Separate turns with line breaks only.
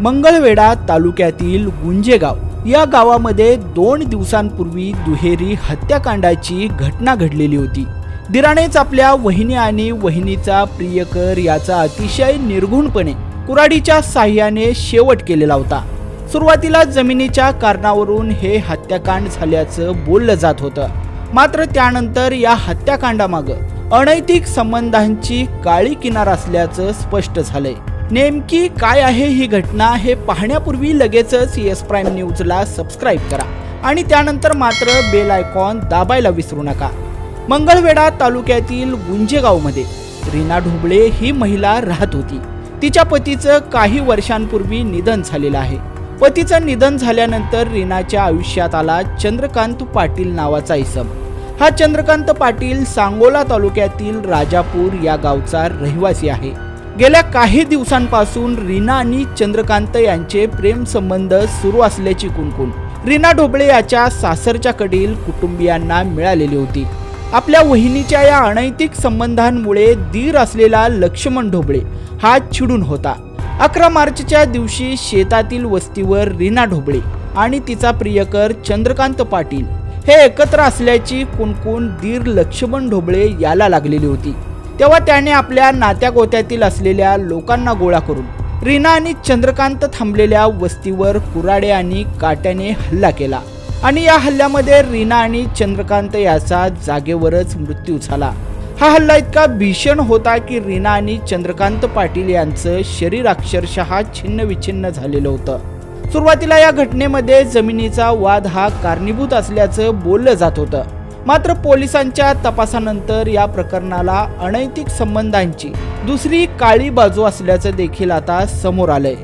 मंगळवेढा तालुक्यातील गुंजेगाव या गावामध्ये दोन दिवसांपूर्वी दुहेरी हत्याकांडाची घटना घडलेली होती. दिराणेच आपल्या वहिनी आणि वहिनीचा प्रियकर याचा अतिशय निर्घुणपणे कुराडीच्या साह्याने शेवट केलेला होता. सुरुवातीला जमिनीच्या कारणावरून हे हत्याकांड झाल्याचं बोललं जात होतं. मात्र त्यानंतर या हत्याकांडामागं अनैतिक संबंधांची काळी किनार असल्याचं स्पष्ट झालंय. नेमकी काय आहे ही घटना हे पाहण्यापूर्वी लगेचच एस प्राईम न्यूजला सबस्क्राईब करा. आणि त्यानंतर मात्र बेल आयकॉन दाबायला विसरू नका. मंगळवेढा तालुक्यातील गुंजेगावमध्ये रीना ढोबळे ही महिला राहत होती. तिच्या पतीचं काही वर्षांपूर्वी निधन झालेलं आहे. पतीचं निधन झाल्यानंतर रीनाच्या आयुष्यात आला चंद्रकांत पाटील नावाचा इसम हा चंद्रकांत पाटील सांगोला तालुक्यातील राजापूर या गावचा रहिवासी आहे. गेल्या काही दिवसांपासून रीना आणि चंद्रकांत यांचे प्रेम संबंध सुरू असल्याची कुणकुण. रीना ढोबळे याच्या सासरच्या कडील कुटुंबियांना मिळालेली होती. आपल्या वहिनीच्या या अनैतिक संबंधांमुळे दीर असलेला लक्ष्मण ढोबळे हा चिडून होता. अकरा मार्चच्या दिवशी शेतातील वस्तीवर रीना ढोबळे आणि तिचा प्रियकर चंद्रकांत पाटील हे एकत्र असल्याची कुणकुण दीर लक्ष्मण ढोबळे याला लागलेली होती. तेव्हा त्याने आपल्या नात्यागोत्यातील असलेल्या लोकांना गोळा करून रीना आणि चंद्रकांत थांबलेल्या वस्तीवर कुराडे आणि काट्याने हल्ला केला. आणि या हल्ल्यामध्ये रीना आणि चंद्रकांत याचा जागेवरच मृत्यू झाला. हा हल्ला इतका भीषण होता की रीना आणि चंद्रकांत पाटील यांचं शरीर अक्षरशः छिन्न विछिन्न झालेलं होतं. सुरुवातीला या घटनेमध्ये जमिनीचा वाद हा कारणीभूत असल्याचं बोललं जात होतं. मात्र पोलिसांच्या तपासानंतर या प्रकरणाला अनैतिक संबंधांची दुसरी काळी बाजू असल्याचं देखील आता समोर आलंय.